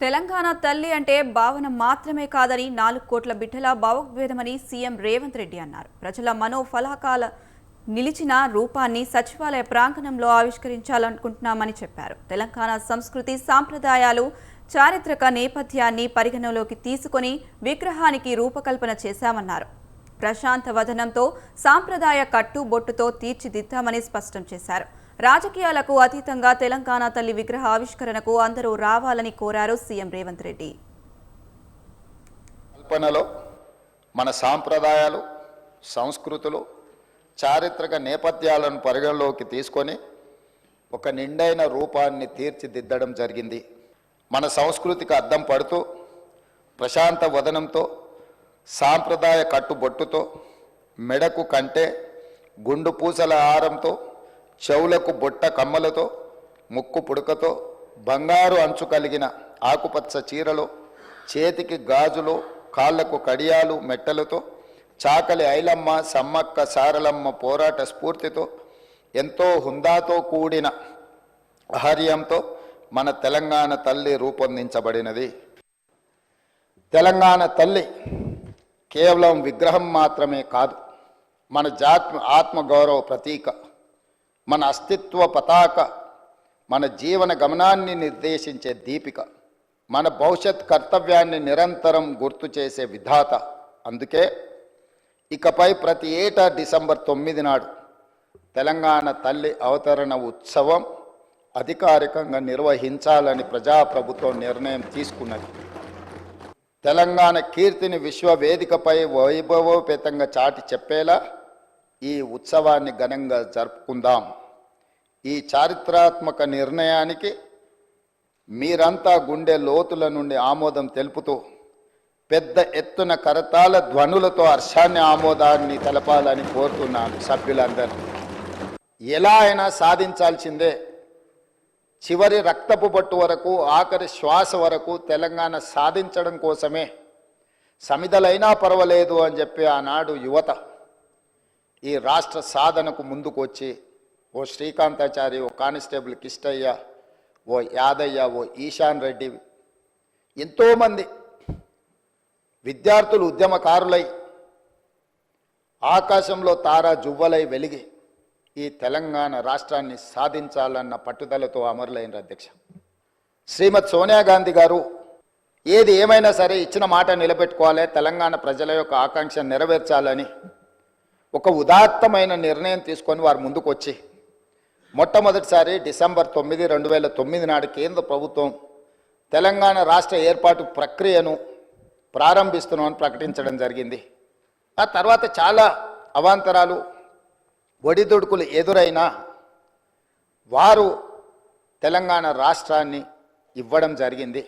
తెలంగాణ తల్లి అంటే భావన మాత్రమే కాదని నాలుగు కోట్ల బిడ్డల భావోద్వేదమని సీఎం రేవంత్ రెడ్డి అన్నారు. ప్రజల మనోఫలకాల నిలిచిన రూపాన్ని సచివాలయ ప్రాంగణంలో ఆవిష్కరించాలనుకుంటున్నామని చెప్పారు. తెలంగాణ సంస్కృతి సాంప్రదాయాలు చారిత్రక నేపథ్యాన్ని పరిగణలోకి తీసుకొని విగ్రహానికి రూపకల్పన చేశామన్నారు. ప్రశాంత వదనంతో సాంప్రదాయ కట్టుబొట్టుతో తీర్చిదిద్దామని స్పష్టం చేశారు. రాజకీయాలకు అతీతంగా తెలంగాణ తల్లి విగ్రహ ఆవిష్కరణకు అందరూ రావాలని కోరారు సీఎం రేవంత్ రెడ్డి. కల్పనలో మన సాంప్రదాయాలు సంస్కృతులు చారిత్రక నేపథ్యాలను పరిగణలోకి తీసుకొని ఒక నిండైన రూపాన్ని తీర్చిదిద్దడం జరిగింది. మన సంస్కృతికి అద్దం పడుతూ ప్రశాంత వదనంతో సాంప్రదాయ కట్టుబొట్టుతో మెడకు కంటే గుండు పూసల ఆహారంతో చెవులకు బొట్ట కమ్మలతో ముక్కు పుడకతో బంగారు అంచు కలిగిన ఆకుపచ్చ చీరలో చేతికి గాజులు కాళ్ళకు కడియాలు మెట్టలతో చాకలి ఐలమ్మ సమ్మక్క సారలమ్మ పోరాట స్ఫూర్తితో ఎంతో హుందాతో కూడిన ఆహార్యంతో మన తెలంగాణ తల్లి రూపొందించబడినది. తెలంగాణ తల్లి కేవలం విగ్రహం మాత్రమే కాదు మన జాత్మ ఆత్మగౌరవ ప్రతీక. మన అస్తిత్వ పతాక మన జీవన గమనాన్ని నిర్దేశించే దీపిక మన భవిష్యత్ కర్తవ్యాన్ని నిరంతరం గుర్తు చేసే విధాత. అందుకే ఇకపై ప్రతి ఏటా డిసెంబర్ తొమ్మిది నాడు తెలంగాణ తల్లి అవతరణ ఉత్సవం అధికారికంగా నిర్వహించాలని ప్రజాప్రభుత్వం నిర్ణయం తీసుకున్నది. తెలంగాణ కీర్తిని విశ్వవేదికపై వైభవోపేతంగా చాటి చెప్పేలా ఈ ఉత్సవాన్ని ఘనంగా జరుపుకుందాం. ఈ చారిత్రాత్మక నిర్ణయానికి మీరంతా గుండె లోతుల నుండి ఆమోదం తెలుపుతూ పెద్ద ఎత్తున కరతాల ధ్వనులతో హర్షాన్ని ఆమోదాన్ని తెలపాలని కోరుతున్నాను సభ్యులందరూ ఎలా అయినా సాధించాల్సిందే. చివరి రక్తపు పట్టు వరకు ఆఖరి శ్వాస వరకు తెలంగాణ సాధించడం కోసమే. సమిధలైనా పర్వాలేదు అని చెప్పి ఆనాడు యువత. ఈ రాష్ట్ర సాధనకు ముందుకు వచ్చి ఓ శ్రీకాంతాచారి ఓ కానిస్టేబుల్ కిష్టయ్య ఓ యాదయ్య ఓ ఈశాన్ రెడ్డి ఎంతోమంది విద్యార్థులు ఉద్యమకారులై ఆకాశంలో తారా జువ్వలై వెలిగి ఈ తెలంగాణ రాష్ట్రాన్ని సాధించాలన్న పట్టుదలతో అమరులైన అధ్యక్ష. శ్రీమతి సోనియా గాంధీ గారు ఏది ఏమైనా సరే ఇచ్చిన మాట నిలబెట్టుకోవాలి తెలంగాణ ప్రజల యొక్క ఆకాంక్ష నెరవేర్చాలని ఒక ఉదాత్తమైన నిర్ణయం తీసుకొని వారు ముందుకు వచ్చి మొట్టమొదటిసారి డిసెంబర్ తొమ్మిది రెండు వేల తొమ్మిది నాడు కేంద్ర ప్రభుత్వం తెలంగాణ రాష్ట్ర ఏర్పాటు ప్రక్రియను ప్రారంభిస్తున్నామని ప్రకటించడం జరిగింది. ఆ తర్వాత చాలా అవాంతరాలు ఒడిదుడుకులు ఎదురైనా వారు తెలంగాణ రాష్ట్రాన్ని ఇవ్వడం జరిగింది.